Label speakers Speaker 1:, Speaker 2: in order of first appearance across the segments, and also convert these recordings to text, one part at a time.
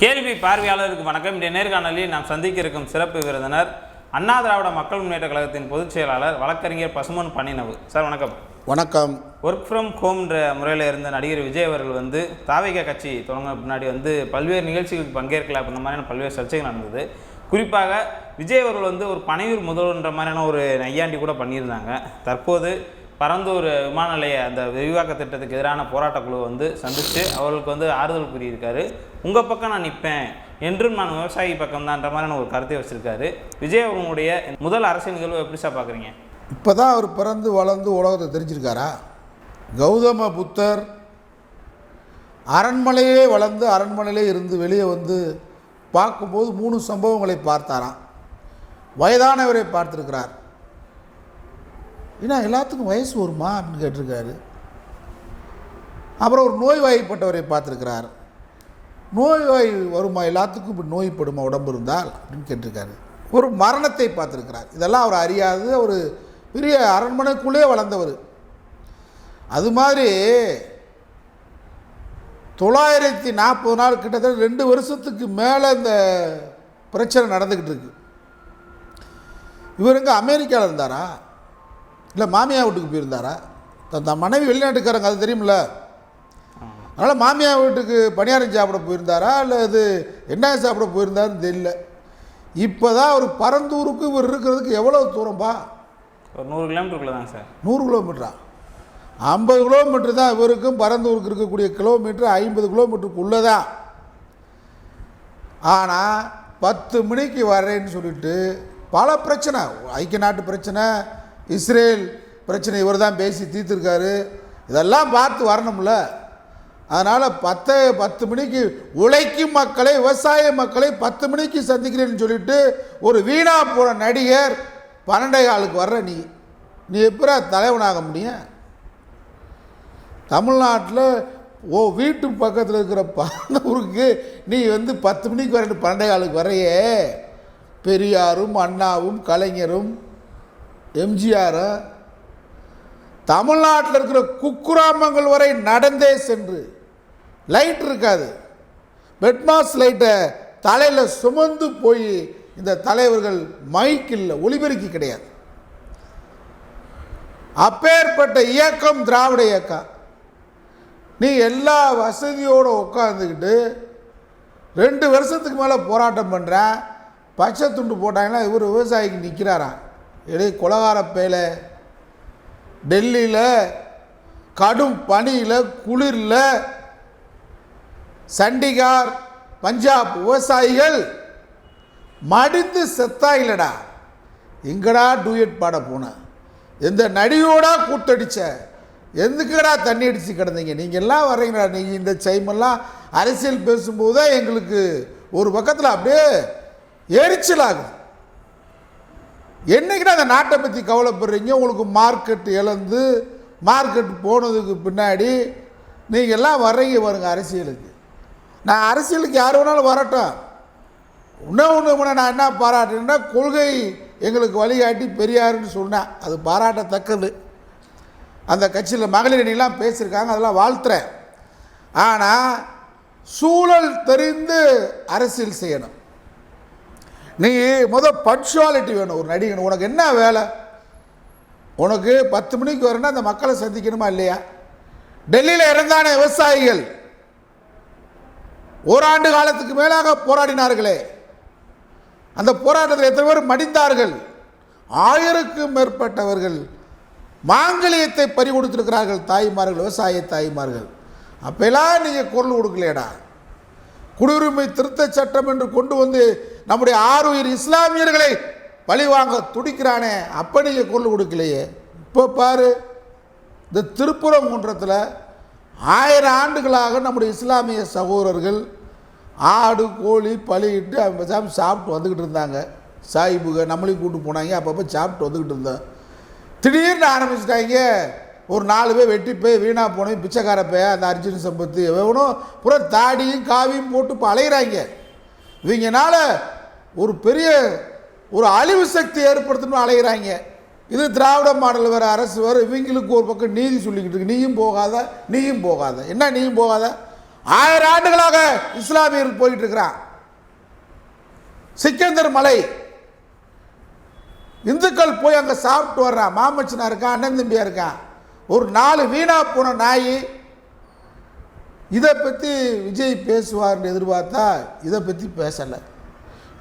Speaker 1: கேள்வி பார்வையாளருக்கு வணக்கம். இன்றைய நேர்காணலில் நாம் சந்திக்க இருக்கும் சிறப்பு விருந்தினர் அண்ணா திராவிட மக்கள் முன்னேற்ற கழகத்தின் பொதுச் செயலாளர் வழக்கறிஞர் பசுமன் பன்னினவு சார் வணக்கம்.
Speaker 2: வணக்கம்.
Speaker 1: ஒர்க் ஃப்ரம் ஹோம்ன்ற முறையில் இருந்த நடிகர் விஜய் அவர்கள் வந்து தாவிக கட்சி தொடங்க முன்னாடி வந்து பல்வேறு நிகழ்ச்சிகளுக்கு பங்கேற்கல அப்படின்ற மாதிரியான பல்வேறு சர்ச்சைகள் நடந்தது. குறிப்பாக விஜய் அவர்கள் வந்து ஒரு பனையூர் முதல்வர்ன்ற மாதிரியான ஒரு நையாண்டி கூட பண்ணியிருந்தாங்க. தற்போது பரந்தூர் விமான நிலைய அந்த விரிவாக்க திட்டத்துக்கு எதிரான போராட்டக் குழு வந்து சந்தித்து அவர்களுக்கு வந்து ஆறுதல் கூறியிருக்காரு. உங்கள் பக்கம் நான் நிற்பேன் என்றும் நான் விவசாயி பக்கம்தான்ற மாதிரியான ஒரு கருத்தை வச்சுருக்காரு. விஜய் அவர்களுடைய முதல் அரசியல் நிகழ்வு எப்படி சார் பார்க்குறீங்க?
Speaker 2: இப்போ தான் அவர் பிறந்து வளர்ந்து உலகத்தை தெரிஞ்சிருக்காரா? கௌதம புத்தர் அரண்மனையிலே வளர்ந்து அரண்மனையிலே இருந்து வெளியே வந்து பார்க்கும்போது மூணு சம்பவங்களை பார்த்தாராம். வயதானவரை பார்த்துருக்கிறார். ஏன்னா எல்லாத்துக்கும் வயசு வருமா அப்படின்னு கேட்டிருக்காரு. அப்புறம் ஒரு நோய்வாய்ப்பட்டவரை பார்த்துருக்கிறார். நோய்வாய் வருமா? எல்லாத்துக்கும் இப்படி நோய்ப்படுமா? உடம்பு இருந்தால் அப்படின்னு கேட்டிருக்காரு. ஒரு மரணத்தை பார்த்துருக்கிறார். இதெல்லாம் அவர் அறியாது. ஒரு பெரிய அரண்மனைக்குள்ளே வளர்ந்தவர். அது மாதிரி தொள்ளாயிரத்தி நாற்பது நாள் கிட்டத்தட்ட ரெண்டு வருஷத்துக்கு மேலே இந்த பிரச்சனை நடந்துக்கிட்டு இருக்கு. இவர் அமெரிக்காவில் இருந்தாரா? இல்லை மாமியா வீட்டுக்கு போயிருந்தாரா? தன் மனைவி வெளிநாட்டுக்காரங்க அது தெரியுமில்ல அதனால் மாமியா வீட்டுக்கு பணியாரம் சாப்பிட போயிருந்தாரா? இல்லை அது என்ன சாப்பிட போயிருந்தாருன்னு தெரியல. இப்போ தான் அவர் பரந்தூருக்கு இவர் இருக்கிறதுக்கு எவ்வளோ தூரம்பா
Speaker 1: ஒரு நூறு கிலோமீட்டருக்குள்ள தான் சார்.
Speaker 2: நூறு கிலோமீட்டரா? ஐம்பது கிலோமீட்டர் தான் இவருக்கும் பரந்தூருக்கு இருக்கக்கூடிய கிலோமீட்டர் ஐம்பது கிலோமீட்டருக்குள்ளே தான் ஆனால் பத்து மணிக்கு வர்றேன்னு சொல்லிட்டு பல பிரச்சனை. ஐக்கிய நாட்டு பிரச்சனை இஸ்ரேல் பிரச்சனை இவர் தான் பேசி தீர்த்துருக்காரு. இதெல்லாம் பார்த்து வரணும்ல. அதனால் பத்து பத்து மணிக்கு உழைக்கும் மக்களை விவசாய மக்களை பத்து மணிக்கு சந்திக்கிறேன்னு சொல்லிட்டு ஒரு வீணா போன நடிகர் பன்னெண்டே காலுக்கு வர்ற நீ நீ எப்படா தலைவனாக முடியும் தமிழ்நாட்டில் ஓ வீட்டு பக்கத்தில் இருக்கிற பந்தூருக்கு நீ வந்து பத்து மணிக்கு வரட்டு பன்னெண்டே காலுக்கு வரையே. பெரியாரும் அண்ணாவும் கலைஞரும் எம்ஜிஆரும் தமிழ்நாட்டில் இருக்கிற குக்கிராமங்கள் வரை நடந்தே சென்று. லைட் இருக்காது. பெட்மாஸ் லைட்டை தலையில் சுமந்து போய் இந்த தலைவர்கள் மைக் இல்லை ஒளிபெருக்கி கிடையாது. அப்பேற்பட்ட இயக்கம் திராவிட இயக்கம். நீ எல்லா வசதியோடு உட்காந்துக்கிட்டு ரெண்டு வருஷத்துக்கு மேலே போராட்டம் பண்ணுறேன் பச்சை துண்டு போட்டாங்கன்னா இவர் விவசாயிக்கு நிற்கிறாராம் எடே கொலகார டெல்லியில் கடும் பனியில் குளிரில் சண்டிகார் பஞ்சாப் விவசாயிகள் மடிந்து இல்லைடா எங்கடா டூயட் பாட போனேன் எந்த நடியோடா கூத்தடிச்ச? எதுக்குடா தண்ணி அடித்து கிடந்தீங்க? நீங்கள் எல்லாம் வர்றீங்களா நீங்கள் இந்த சைமெல்லாம் அரசியல் பேசும்போது தான் எங்களுக்கு ஒரு பக்கத்தில் அப்படியே எரிச்சலாகுது என்னைக்குடா அந்த நாட்டை பற்றி கவலைப்படுறீங்க? உங்களுக்கு மார்க்கெட் இழந்து மார்க்கெட் போனதுக்கு பின்னாடி நீங்கள் எல்லாம் வர்றீங்க வருங்க அரசியலுக்கு. நான் அரசியலுக்கு யார் வேணாலும் வரட்டும். இன்னும் ஒன்று நான் என்ன பாராட்டுறேன்னா கொள்கை எங்களுக்கு வழிகாட்டி பெரியாருன்னு சொன்னேன். அது பாராட்டத்தக்கது. அந்த கட்சியில் மகளிர் அணிலாம் பேசியிருக்காங்க அதெல்லாம் வாழ்த்துறேன். ஆனால் சூழல் தெரிந்து அரசியல் செய்யணும். நீ முத பன்சுவாலிட்டி வேணும் ஒரு நடிகன். உனக்கு என்ன வேலை? உனக்கு பத்து மணிக்கு வரணும்னா அந்த மக்களை சந்திக்கணுமா இல்லையா? டெல்லியில் இறந்தான விவசாயிகள். ஓராண்டு காலத்துக்கு மேலாக போராடினார்களே. அந்த போராட்டத்தில் எத்தனை பேர் மடிந்தார்கள்? ஆயிரக்கும் மேற்பட்டவர்கள் மாங்கலியத்தை பறி கொடுத்துருக்கிறார்கள் தாய்மார்கள் விவசாய தாய்மார்கள். அப்பெல்லாம் நீங்கள் குரல் கொடுக்கலையடா. குடியுரிமை திருத்த சட்டம் என்று கொண்டு வந்து நம்முடைய ஆறுயிர் இஸ்லாமியர்களை பழிவாங்க துடிக்கிறானே. அப்போ நீங்கள் குரல் கொடுக்கலையே. இப்போ பாரு இந்த திருப்புறங்குன்றத்தில் ஆயிரம் ஆண்டுகளாக நம்முடைய இஸ்லாமிய சகோதரர்கள் ஆடு கோழி பலியிட்டு அவங்க பேசாமல் சாப்பிட்டு வந்துக்கிட்டு இருந்தாங்க. சாயிபுக நம்மளையும் கூப்பிட்டு போனாங்க. அப்பப்போ சாப்பிட்டு வந்துக்கிட்டு இருந்தோம். திடீர்னு ஆரம்பிச்சிட்டாங்க. ஒரு நாலு பேர் வெட்டி போய் வீணா போனவன் பிச்சைக்கார பேய் அந்த அர்ஜுன் சம்பத்து எவனும் புற தாடியும் காவியும் போட்டு இப்போ அலைகிறாங்க இவங்கனால ஒரு பெரிய ஒரு அழிவு சக்தி ஏற்படுத்தணும்னு அலைகிறாங்க இது திராவிட மாடல் வேறு அரசு வேறு இவங்களுக்கு ஒரு பக்கம் நீதி சொல்லிக்கிட்டு இருக்கு. நீயும் போகாத நீயும் போகாத. என்ன நீயும் போகாத? ஆயிரம் ஆண்டுகளாக இஸ்லாமியர்கள் போயிட்டு இருக்கிறான். சிக்கந்தர் மலை. இந்துக்கள் போய் அங்கே சாப்பிட்டு வர்றான். மாமச்சனா இருக்கான் அண்ணன் தம்பியா இருக்கான். ஒரு நாலு வீணா போன நாய் இதை பற்றி விஜய் பேசுவார்னு எதிர்பார்த்தா இதை பற்றி பேசலை.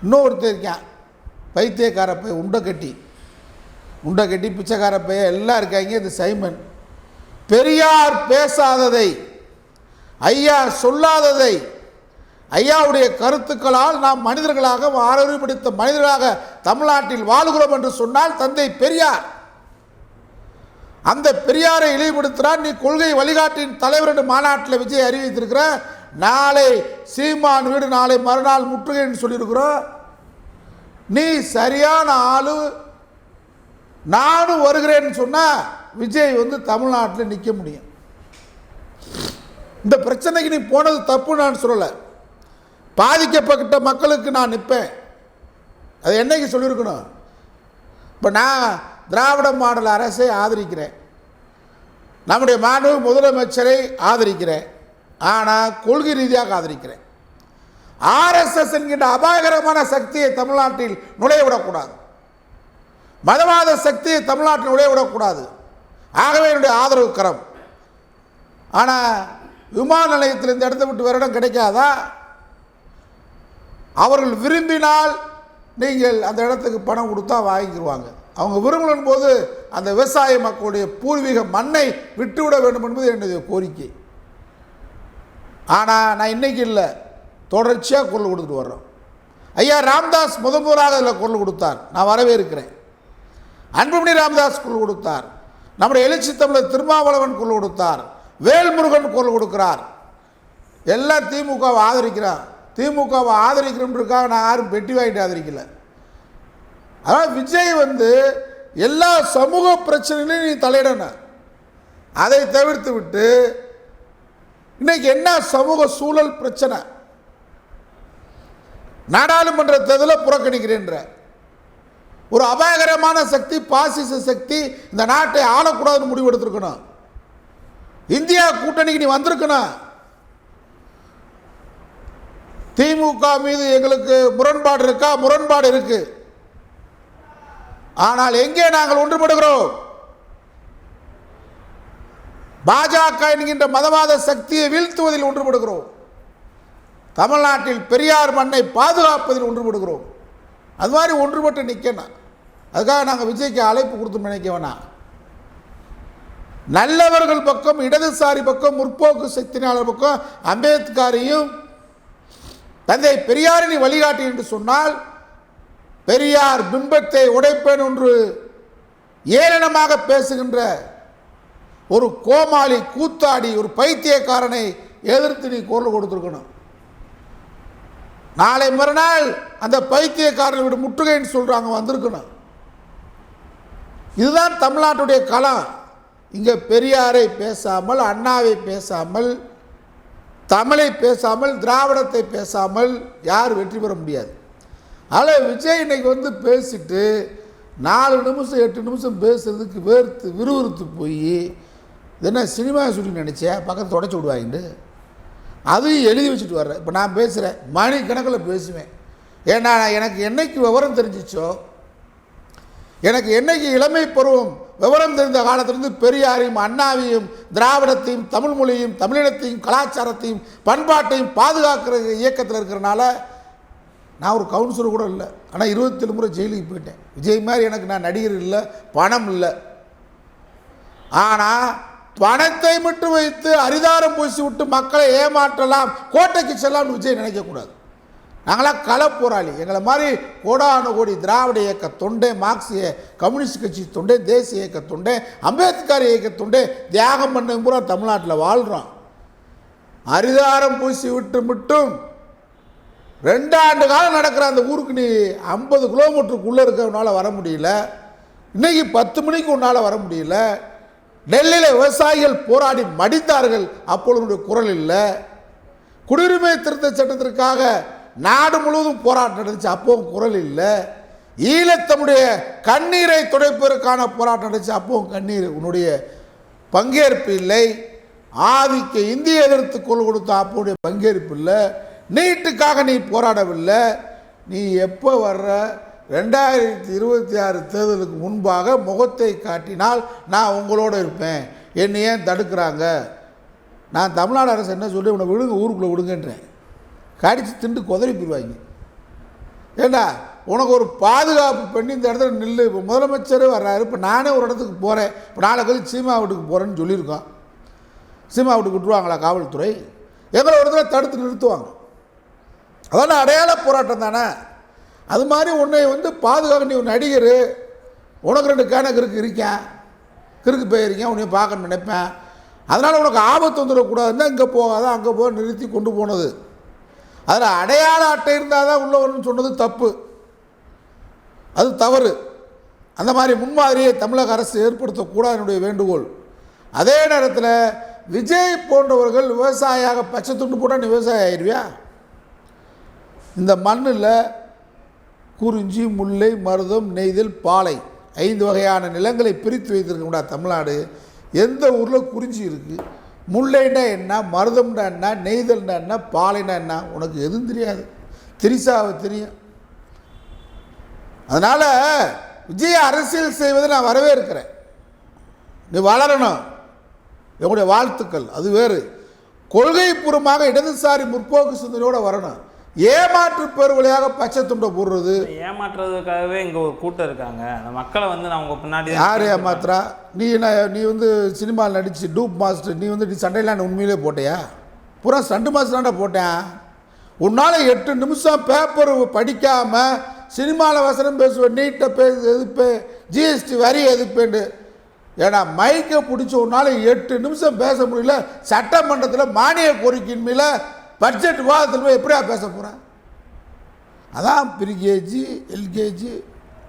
Speaker 2: இன்னொருத்தர் இருக்கான். பைத்தியக்கார போய் உண்டை கட்டி. உண்டை கட்டி பிச்சைக்கார பையன் எல்லாம் இருக்காங்க இது சைமன். பெரியார் பேசாததை ஐயா சொல்லாததை ஐயாவுடைய கருத்துக்களால் நாம் மனிதர்களாக ஆரோக்கியப்படுத்த மனிதர்களாக தமிழ்நாட்டில் வாழுகிறோம் என்று சொன்னால் தந்தை பெரியார். அந்த பெரியாரை இழிவுபடுத்தினார் நீ கொள்கை வழிகாட்டின் தலைவர் மாநாட்டில் விஜய் அறிவித்திருக்கிற நாளை சீமான் வீடு நாளை மறுநாள் முற்றுகைன்னு சொல்லியிருக்கிறோம். நீ சரியான ஆளு நானும் வருகிறேன்னு சொன்னால் விஜய் வந்து தமிழ்நாட்டில் நிற்க முடியும். இந்த பிரச்சனைக்கு நீ போனது தப்பு நான் சொல்லலை. பாதிக்கப்பட்ட மக்களுக்கு நான் நிற்பேன் அது என்னைக்கு சொல்லியிருக்கணும்? இப்போ நான் திராவிட மாடல் அரசை ஆதரிக்கிறேன். நம்முடைய மாண்பு முதலமைச்சரை ஆதரிக்கிறேன். ஆனால் கொள்கை ரீதியாக ஆதரிக்கிறேன். ஆர்எஸ்எஸ் என்கின்ற அபாயகரமான சக்தியை தமிழ்நாட்டில் நுழைய விடக்கூடாது. மதவாத சக்தி தமிழ்நாட்டில் உடைய விடக்கூடாது. ஆகவே என்னுடைய ஆதரவு கரம். ஆனால் விமான நிலையத்தில் இந்த இடத்த விட்டு வேறு இடம் கிடைக்காதா? அவர்கள் விரும்பினால் நீங்கள் அந்த இடத்துக்கு பணம் கொடுத்தா வாங்கிக்கிடுவாங்க அவங்க விரும்பலும் போது அந்த விவசாய மக்களுடைய பூர்வீக மண்ணை விட்டுவிட வேண்டும் என்பது என்னுடைய கோரிக்கை. ஆனால் நான் இன்னைக்கு இல்லை. தொடர்ச்சியாக குரல் கொடுத்துட்டு வர்றோம். ஐயா ராம்தாஸ் முதன் முதலாக அதில் குரல் கொடுத்தார். நான் வரவேற்கிறேன். அன்புமணி ராமதாஸ் குரல் கொடுத்தார். நம்முடைய எழுச்சி தமிழர் திருமாவளவன் குரல் கொடுத்தார். வேல்முருகன் குரல் கொடுக்கிறார். எல்லாம் திமுகவை ஆதரிக்கிறான் திமுகவை ஆதரிக்கிறோன்றதுக்காக நான் யாரும் பெட்டி வாங்கிட்டு ஆதரிக்கல. அதான் விஜய் வந்து எல்லா சமூக பிரச்சனைகளையும் நீ தலையிடணும். அதை தவிர்த்து விட்டு இன்னைக்கு என்ன சமூக சூழல் பிரச்சனை? நாடாளுமன்ற தேர்தலை புறக்கணிக்கிறேன்ற. ஒரு அபாயகரமான சக்தி பாசிச சக்தி இந்த நாட்டை ஆளக்கூடாதுன்னு முடிவு எடுத்திருக்கணும். இந்தியா கூட்டணிக்கு நீ வந்திருக்கணும். திமுக மீது எங்களுக்கு முரண்பாடு இருக்கா? முரண்பாடு இருக்கு. ஆனால் எங்கே நாங்கள் ஒன்றுபடுகிறோம்? பாஜக என்கின்ற மதவாத சக்தியை வீழ்த்துவதில் ஒன்றுபடுகிறோம். தமிழ்நாட்டில் பெரியார் மண்ணை பாதுகாப்பதில் ஒன்றுபடுகிறோம். அது மாதிரி ஒன்றுபட்டு நிற்கணும் அதுக்காக நாங்கள் விஜய்க்கு அழைப்பு கொடுத்து நினைக்க வேணாம். நல்லவர்கள் பக்கம் இடதுசாரி பக்கம் முற்போக்கு சக்தியாளர் பக்கம் அம்பேத்கரையும் தந்தை பெரியாரினை வழிகாட்டி என்று சொன்னால் பெரியார் பிம்பத்தை உடைப்பேன் என்று ஏளனமாக பேசுகின்ற ஒரு கோமாளி கூத்தாடி ஒரு பைத்தியக்காரனை எதிர்த்து நீ குரல் கொடுத்துருக்கணும். நாளை மறுநாள் அந்த பைத்தியக்காரனை விட முற்றுகைன்னு சொல்கிறாங்க வந்திருக்கணும். இதுதான் தமிழ்நாட்டுடைய களம் இங்கே பெரியாரை பேசாமல் அண்ணாவை பேசாமல் தமிழை பேசாமல் திராவிடத்தை பேசாமல் யார் வெற்றி பெற முடியாது. அதில் விஜய் இன்னைக்கு வந்து பேசிட்டு நாலு நிமிஷம் எட்டு நிமிஷம் பேசுறதுக்கு வேர்த்து விறுவிறுத்து போய் என்ன சினிமா ஷூட்டிங் நினச்சேன் பக்கத்தில் தொடச்சி விடுவாங்கன்னு அதையும் எழுதி வச்சுட்டு வர்றேன். இப்போ நான் பேசுகிறேன் மணிக்கணக்கில் பேசுவேன். ஏன்னா எனக்கு என்னைக்கு விவரம் தெரிஞ்சிச்சோ எனக்கு என்னைக்கு இளமை பருவம் விவரம் தெரிந்த காலத்திலிருந்து பெரியாரையும் அண்ணாவையும் திராவிடத்தையும் தமிழ் மொழியும் தமிழினத்தையும் கலாச்சாரத்தையும் பண்பாட்டையும் பாதுகாக்கிற இயக்கத்தில் இருக்கிறனால நான் ஒரு கவுன்சிலர் கூட இல்லை. ஆனால் இருபத்தேழு முறை ஜெயிலுக்கு போயிட்டேன். விஜய் மாதிரி எனக்கு நான் நடிகர் இல்லை பணம் இல்லை. ஆனால் பணத்தை மட்டும் வைத்து அரிதாரம் பூசி விட்டு மக்களை ஏமாற்றலாம் கோட்டைக்கு செல்லலாம்னு விஜய் நினைக்கக்கூடாது. நாங்களாம் களப்போராளி போராளி. எங்களை மாதிரி கோடானு கோடி திராவிட இயக்க தொண்டே மார்க்சிய கம்யூனிஸ்ட் கட்சி தொண்டே தேசிய இயக்க தொண்டே அம்பேத்கர் இயக்க தொண்டே தியாகம் பண்ண பூரா தமிழ்நாட்டில் வாழ்கிறோம் அரிதாரம் பூசி விட்டு மட்டும் ரெண்டாண்டு காலம் நடக்கிற அந்த ஊருக்கு நீ ஐம்பது கிலோமீட்டருக்குள்ளே இருக்கிறவனால வர முடியல. இன்னைக்கு பத்து மணிக்கு உன்னால் வர முடியல. டெல்லியில் விவசாயிகள் போராடி மடித்தார்கள் அப்பொழுதுடைய குரல் இல்லை. குடியுரிமை திருத்த சட்டத்திற்காக நாடு முழுவதும் போராட்டம் நடந்துச்சு. அப்பவும் குரல் இல்லை. ஈழத்தமுடைய கண்ணீரை துடைப்பதற்கான போராட்டம் நடந்துச்சு. அப்பவும் கண்ணீர் உன்னுடைய பங்கேற்பு இல்லை. ஆதிக்க இந்திய எதிர்த்து குரல் கொடுத்த அப்போடைய பங்கேற்பு இல்லை. நீட்டுக்காக நீ போராடவில்லை. நீ எப்போ வர்ற? ரெண்டாயிரத்தி இருபத்தி ஆறு தேர்தலுக்கு முன்பாக முகத்தை காட்டினால் நான் உங்களோட இருப்பேன். என்னை ஏன் தடுக்கிறாங்க? நான் தமிழ்நாடு அரசு என்ன சொல்லி உன்னை விடுங்க ஊருக்குள்ளே விடுங்கன்றேன். கடித்து திண்டு குதறி போயிடுவாங்க ஏண்டா உனக்கு ஒரு பாதுகாப்பு பண்ணி இந்த இடத்துல நில்லு. இப்போ முதலமைச்சர் வர்றாரு. இப்போ நானே ஒரு இடத்துக்கு போகிறேன் இப்போ நாளை கழிச்சு சீமா வீட்டுக்கு போகிறேன்னு சொல்லியிருக்கோம் சீமா வீட்டுக்கு விட்டுருவாங்களா காவல்துறை? எங்களை ஒரு இடத்துல தடுத்து நிறுத்துவாங்க. அதான் அடையாள போராட்டம் தானே. அது மாதிரி உன்னை வந்து பாதுகாக்க நீ ஒரு நடிகர். உனக்கு ரெண்டு கேன கிறுக்கு இருக்கேன். கிறுக்கு போயிருக்கேன் உன்னையும் பார்க்கணும்னு நினைப்பேன். அதனால் உனக்கு ஆபத்து வந்துடக்கூடாதுன்னா இங்கே போகாத அங்கே போக நிறுத்தி கொண்டு போனது. அதில் அடையாள அட்டை இருந்தால் தான் உள்ளே வரணும்னு சொன்னது தப்பு. அது தவறு. அந்த மாதிரி முன்மாதிரியை தமிழக அரசு ஏற்படுத்தக்கூடாது என்னுடைய வேண்டுகோள். அதே நேரத்தில் விஜய் போன்றவர்கள் விவசாயியாக பச்சை துண்டு போட்டால் நீ விவசாயி ஆயிடுவியா இந்த மண்ணில் குறிஞ்சி முல்லை மருதம் நெய்தல் பாலை ஐந்து வகையான நிலங்களை பிரித்து வைத்திருக்கா தமிழ்நாடு எந்த ஊரில் குறிஞ்சி இருக்குது முல்லைன்னா என்ன மருதம்னா என்ன நெய்தல்னா என்ன பாலைனா என்ன உனக்கு எதுவும் தெரியாது. திரிசாவை தெரியும். அதனால் விஜய் அரசியல் செய்வதை நான் வரவேற்கிறேன். நீ வளரணும். என்னுடைய வாழ்த்துக்கள். அது வேறு. கொள்கைப்பூர்வமாக இடதுசாரி முற்போக்கு சிந்தனையோடு வரணும். ஏமாற்று பேர் வழியாக பச்சை துண்டை போடுறது.
Speaker 1: ஏமாற்றுறதுக்காகவே இங்கே ஒரு கூட்டம் இருக்காங்க. அந்த மக்களை வந்து நான் உங்க பின்னாடி
Speaker 2: யார் ஏமாத்துறா? நீ என்ன நீ வந்து சினிமாவில் நடிச்சு டூப் மாஸ்டர் நீ வந்து நீ சண்டையிலான உண்மையிலே போட்டியா? பூரா சண்டு மாஸ்டர் தான்டா போட்டேன். உன்னால் எட்டு நிமிஷம் பேப்பர் படிக்காமல் சினிமாவில் வசனம் பேசுவேன் நீட்டை பேச எதிர்ப்பேன் ஜிஎஸ்டி வரி எதிர்ப்பேன்னு. ஏன்னா மைக்கை பிடிச்ச உன்னால் எட்டு நிமிஷம் பேச முடியல சட்டமன்றத்தில் மானிய கோரிக்கையின் மேல பட்ஜெட் விவாதத்தில் போய் எப்படியா பேச போகிறேன் அதான் ப்ரீகேஜி எல்கேஜி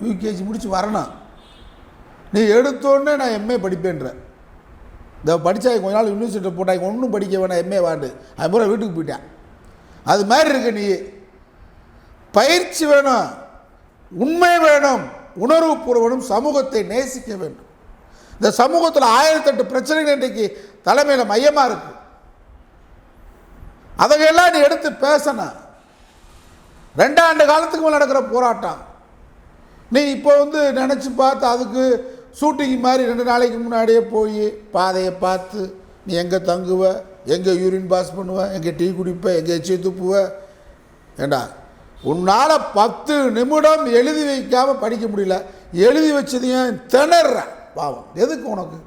Speaker 2: யூகேஜி முடித்து வரணும். நீ எடுத்தோடனே நான் எம்ஏ படிப்பேன்ற. இந்த படித்தா கொஞ்ச நாள் யூனிவர்சிட்டியில் போட்டாங்க ஒன்றும் படிக்க வேணாம் எம்ஏ வாண்டு. அது பூரா வீட்டுக்கு போயிட்டேன். அது மாதிரி இருக்கு நீ. பயிற்சி வேணும் உண்மை வேணும் உணர்வு பூர்வனும் சமூகத்தை நேசிக்க வேண்டும். இந்த சமூகத்தில் ஆயிரத்தெட்டு பிரச்சனைகள் இன்றைக்கு தலைமையில் மையமாக இருக்குது அதையெல்லாம் நீ எடுத்து பேசணும் ரெண்டாண்டு காலத்துக்கு மேலே நடக்கிற போராட்டம். நீ இப்போ வந்து நினச்சி பார்த்து அதுக்கு ஷூட்டிங் மாதிரி ரெண்டு நாளைக்கு முன்னாடியே போய் பாதையை பார்த்து நீ எங்கே தங்குவ எங்கே யூரின் பாஸ் பண்ணுவ எங்கே டீ குடிப்ப எங்கே எச்சி துப்புவ ஏண்டா? உன்னால் பத்து நிமிடம் எழுதி வைக்காமல் படிக்க முடியல. எழுதி வச்சதையும் திணற. பாவம். எதுக்கு உனக்கு?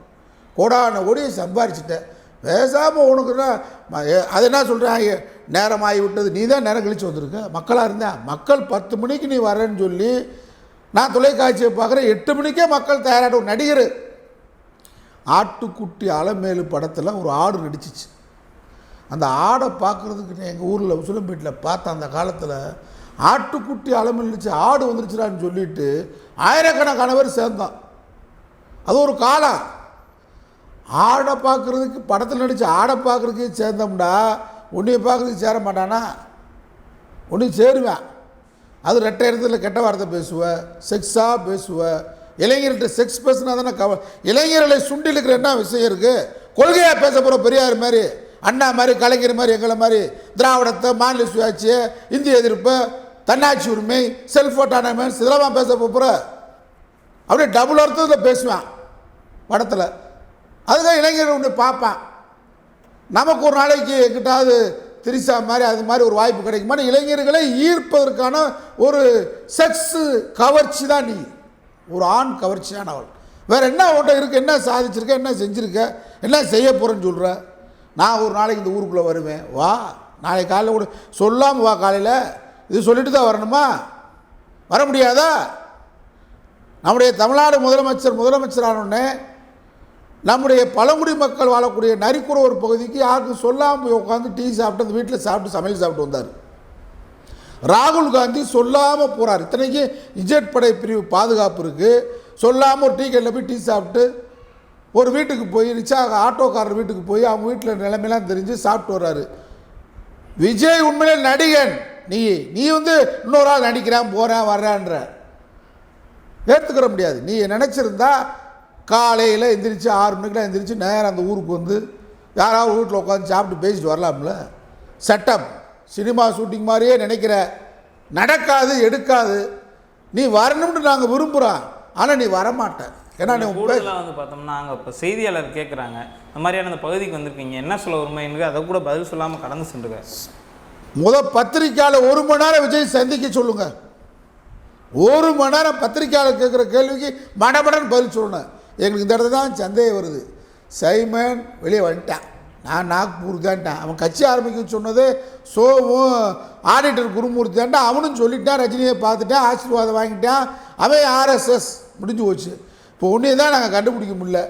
Speaker 2: கோடான ஒடியை சம்பாரிச்சிட்ட. பேசாமல் உனக்குன்னா அது என்ன சொல்கிறேன் நேரம் விட்டது. நீ தான் நேரம் கழிச்சு வந்திருக்க. மக்களாக இருந்தேன் மக்கள் பத்து மணிக்கு நீ வரேன்னு சொல்லி நான் தொலைக்காட்சியை பார்க்குறேன். எட்டு மணிக்கே மக்கள் தயாராகிட்ட ஒரு நடிகர். ஆட்டுக்குட்டி அலமேலு படத்தில் ஒரு ஆடு நடிச்சிச்சு. அந்த ஆடை பார்க்குறதுக்கு எங்கள் ஊரில் உசிலம்பேட்டில் பார்த்த அந்த காலத்தில் ஆட்டுக்குட்டி அலமேல் நடிச்சு ஆடு வந்துருச்சுடான்னு சொல்லிட்டு ஆயிரக்கணக்கான பேர் சேர்ந்தான் அது ஒரு காலம். ஆடை பார்க்குறதுக்கு படத்தில் நடித்து ஆடை பார்க்குறதுக்கு சேர்ந்தோம்டா உன்னைய பார்க்குறதுக்கு சேர மாட்டானா? உன்னையும் சேருவேன். அது ரெட்டை இடத்துல கெட்ட வார்த்தை பேசுவேன் செக்ஸாக பேசுவேன் இளைஞர்கிட்ட செக்ஸ் பேசுனா தானே கவ இளைஞர்களை சுண்டிலுக்கிற என்ன விஷயம் இருக்குது கொள்கையாக பேச போகிற பெரியார் மாதிரி அண்ணா மாதிரி கலைஞர் மாதிரி எங்களை மாதிரி திராவிடத்தை மாநில சுயாட்சியை இந்திய எதிர்ப்பு தன்னாட்சி உரிமை செல்ஃப் ஆட்டானமெண்ட்ஸ் இதெல்லாம் பேச போகிற அப்படியே டபுள் அர்த்தத்தில் பேசுவேன் படத்தில். அதுதான் இளைஞர் ஒன்று பார்ப்பான் நமக்கு ஒரு நாளைக்கு எங்கிட்டாவது திரிசா மாதிரி அது மாதிரி ஒரு வாய்ப்பு கிடைக்குமா? இளைஞர்களை ஈர்ப்பதற்கான ஒரு செக்ஸு கவர்ச்சி தான் நீ. ஒரு ஆண் கவர்ச்சியானவள். வேறு என்ன உன்ட்ட இருக்கு? என்ன சாதிச்சிருக்க? என்ன செஞ்சுருக்க? என்ன செய்ய போகிறேன்னு சொல்கிற நான் ஒரு நாளைக்கு இந்த ஊருக்குள்ளே வருவேன். வா நாளைக்கு காலையில் கூட சொல்லாமல் வா காலையில் இது சொல்லிட்டு தான் வரணுமா? வர முடியாதா? நம்முடைய தமிழ்நாடு முதலமைச்சர் முதலமைச்சரானோடனே நம்முடைய பழங்குடி மக்கள் வாழக்கூடிய நரிக்குற ஒரு பகுதிக்கு யாருக்கும் சொல்லாமல் போய் உட்காந்து டீ சாப்பிட்டு அந்த வீட்டில் சாப்பிட்டு சமையல் சாப்பிட்டு வந்தார். ராகுல் காந்தி சொல்லாமல் போகிறார் இத்தனைக்கு இஜெட் படை பிரிவு பாதுகாப்பு இருக்குது சொல்லாமல் ஒரு டீ கடையில் போய் டீ சாப்பிட்டு ஒரு வீட்டுக்கு போய் ரிச்சா ஆட்டோக்காரர் வீட்டுக்கு போய் அவங்க வீட்டில் நிலைமையெல்லாம் தெரிஞ்சு சாப்பிட்டு வர்றாரு. விஜய் உண்மையிலே நடிகன். நீ நீ வந்து இன்னொரு ஆள் நடிக்கிறான் போகிறேன் வர்றான்ற. ஏற்றுக்கிற முடியாது. நீ நினச்சிருந்தா காலையில் எந்திரிச்சு ஆறு மணிக்கெலாம் எந்திரிச்சு நேரம் அந்த ஊருக்கு வந்து யாராவது வீட்டில் உட்காந்து சாப்பிட்டு பேசிட்டு வரலாம்ல. செட்டப் சினிமா ஷூட்டிங் மாதிரியே நினைக்கிற. நடக்காது எடுக்காது. நீ வரணும்னு நாங்கள் விரும்புகிறோம் ஆனால் நீ வரமாட்ட. ஏன்னா நீ
Speaker 1: கூடுதலாக வந்து பார்த்தோம்னா அங்கே இப்போ செய்தியாளர் கேட்குறாங்க இந்த மாதிரியான அந்த பகுதிக்கு வந்திருக்கீங்க. என்ன சொல்ல உண்மைன்னு அதை கூட பதில் சொல்லாமல் கடந்து சென்றுருக்காரு.
Speaker 2: முத பத்திரிக்கையாளர் ஒரு மணி நேரம் விஜய் சந்திக்க சொல்லுங்க. ஒரு மணி நேரம் பத்திரிக்கையாளர் கேட்குற கேள்விக்கு மடமடன் பதில் சொல்லணும். எங்களுக்கு இந்த இடத்துல தான் சந்தேகம் வருது. சைமன் வெளியே வந்துட்டான். நான் நாக்பூர் தான்ட்டான். அவன் கட்சி ஆரம்பிக்க சொன்னது சோவும் ஆடிட்டர் குருமூர்த்தி தான்டா அவனும் சொல்லிட்டான் ரஜினியை பார்த்துட்டான் ஆசீர்வாதம் வாங்கிட்டான். அவன் ஆர்எஸ்எஸ் முடிஞ்சு போச்சு. இப்போ ஒன்றே தான் நாங்கள் கண்டுபிடிக்க முடியல.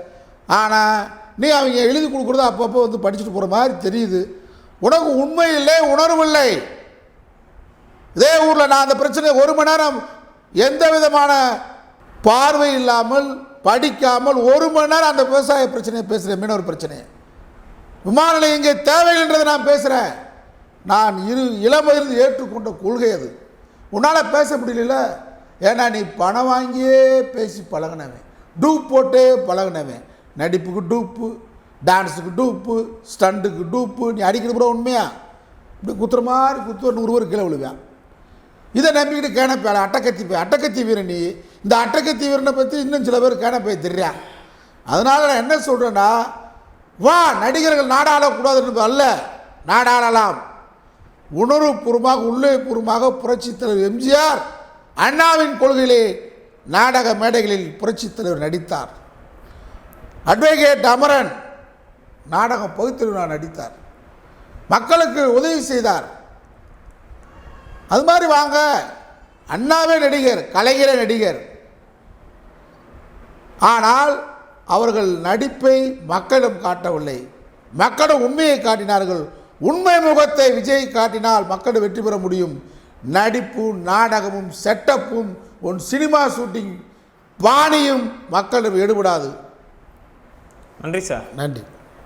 Speaker 2: ஆனால் நீ அவங்க எழுதி கொடுக்குறத அப்பப்போ வந்து படிச்சுட்டு போகிற மாதிரி தெரியுது. உனக்கு உண்மை இல்லை உணர்வில்லை இதே ஊரில் நான் அந்த பிரச்சனை ஒரு மணி நேரம் எந்த விதமான பார்வை இல்லாமல் படிக்காமல் ஒரு மணி நேரம் அந்த விவசாய பிரச்சனையை பேசுகிறேன் மீனவர் பிரச்சனையை. விமான நிலையம் இங்கே தேவையில்லைன்றதை நான் பேசுகிறேன் நான் இரு இளமையிலிருந்து ஏற்றுக்கொண்ட கொள்கை அது. உன்னால் பேச முடியல ஏன்னா நீ பணம் வாங்கியே பேசி பழகினவன். டூப் போட்டே பழகினவன். நடிப்புக்கு டூப்பு டான்ஸுக்கு டூப்பு ஸ்டண்ட்டுக்கு டூப்பு நீ அடிக்கிற கூட உண்மையா? இப்படி குத்துற மாதிரி குத்து நூறு பேர் கீழே விழுவேன். இதை நம்பிக்கிட்டு கேனப்பேல அட்டக்கத்தி போய் அட்டக்கத்தி வீரனி இந்த அட்டக்கத்தி வீரனை பற்றி இன்னும் சில பேர் கேனப்பே தெரியா அதனால் நான் என்ன சொல்கிறேன்னா வா நடிகர்கள் நாடாளக்கூடாதுன்னு அல்ல நாடாளலாம். உணர்வுபூர்வமாக உள்ளே பூர்வமாக புரட்சித் தலைவர் எம்ஜிஆர் அண்ணாவின் கொள்கையிலே நாடக மேடைகளில் புரட்சித் தலைவர் நடித்தார். அட்வொகேட் அமரன் நாடகம் பகுத்தறிவு நடித்தார். மக்களுக்கு உதவி செய்தார். அது மாதிரி வாங்க. அண்ணாவே நடிகர் கலைஞரே நடிகர். ஆனால் அவர்கள் நடிப்பை மக்களிடம் காட்டவில்லை. மக்களிடம் உண்மையை காட்டினார்கள். உண்மை முகத்தை விஜய் காட்டினால் மக்கள் வெற்றி பெற முடியும். நடிப்பு நாடகமும் செட்டப்பும் உன் சினிமா ஷூட்டிங் பாணியும் மக்களிடம் எடுபடாது
Speaker 1: நன்றி சார்.
Speaker 2: நன்றி.